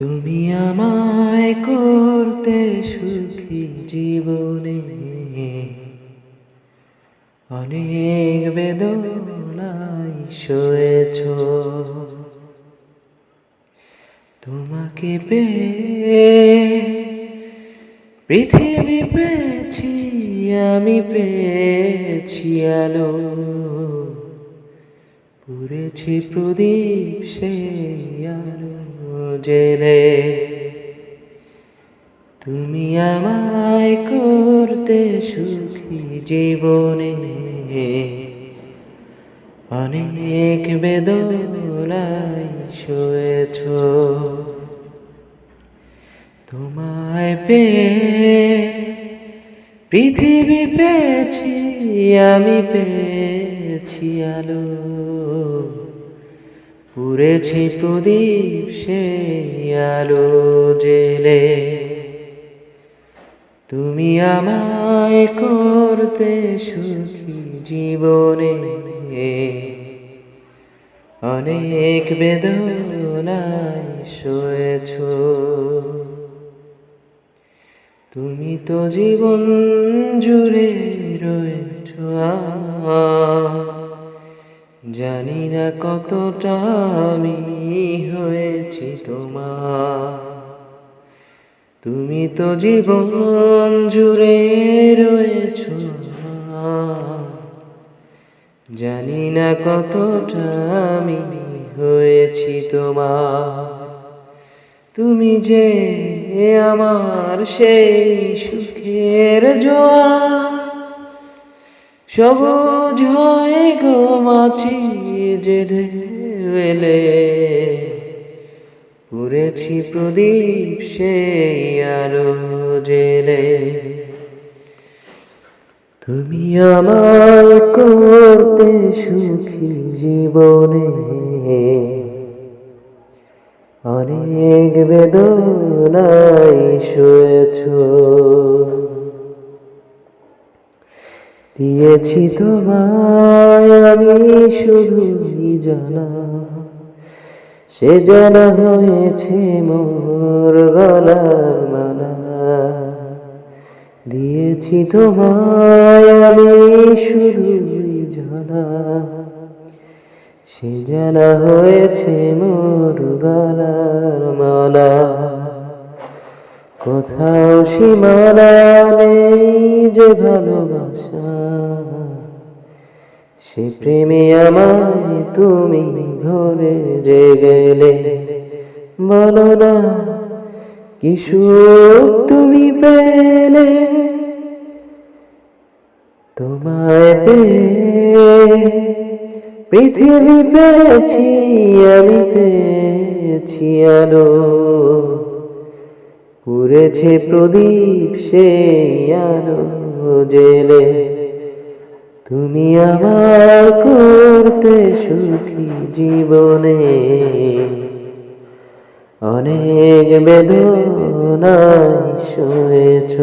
তুমি আমায় করতে সুখী জীবনে। অনেক বেদনাই সয়েছ। তোমাকে পেয়ে পৃথিবী পেয়েছি, আমি পেয়েছি আলো। পুরেছি প্রদীপ সে আলো। জেলে। তুমি আমায় করতে সুখী জীবনে অনেক বেদনায় শুয়েছ। তোমায় পেয়ে পৃথিবী পেয়েছি, আমি পেয়েছি আলো। পুরেছি প্রদীপ সে আলো জেলে তুমি আমায় করতে সুখী জীবনে অনেক বেদনায় শোয়েছ তুমি তো জীবন জুড়ে রয়েছ আমার। জানি না কতটা আমি হয়েছি তোমার। তুমি তো জীবন জুড়ে রয়েছ জানি না কতটা আমি হয়েছি তোমার। তুমি যে আমার সেই সুখের জোয়া সবুজ হয় গো মাটি এলে পুরেছি প্রদীপ সেই আলো জেলে। তুমি আমার করতে সুখী জীবনে। অনেক বেদনায় শুয়েছ। দিয়েছি তোমায় আমি শুধুই জানা সে জানা হয়েছে মোর গলার মালা। দিয়েছি তোমায় আমি শুধুই জানা সে জানা হয়েছে মোর গলার মালা। কোথাও সীমানা নেই যে ভালোবাসা। সে প্রেমে আমায় তুমি ভরে যে গেলে বলো না, কি সুখ তুমি পেলে? তোমায় পেয়ে পৃথিবী পেয়েছি, আমি পেয়েছি আলো। পুরেছে প্রদীপ সেই আলো জেলে তুমি আমার করতে সুখী জীবনে। অনেক বেদনায় শুয়েছ।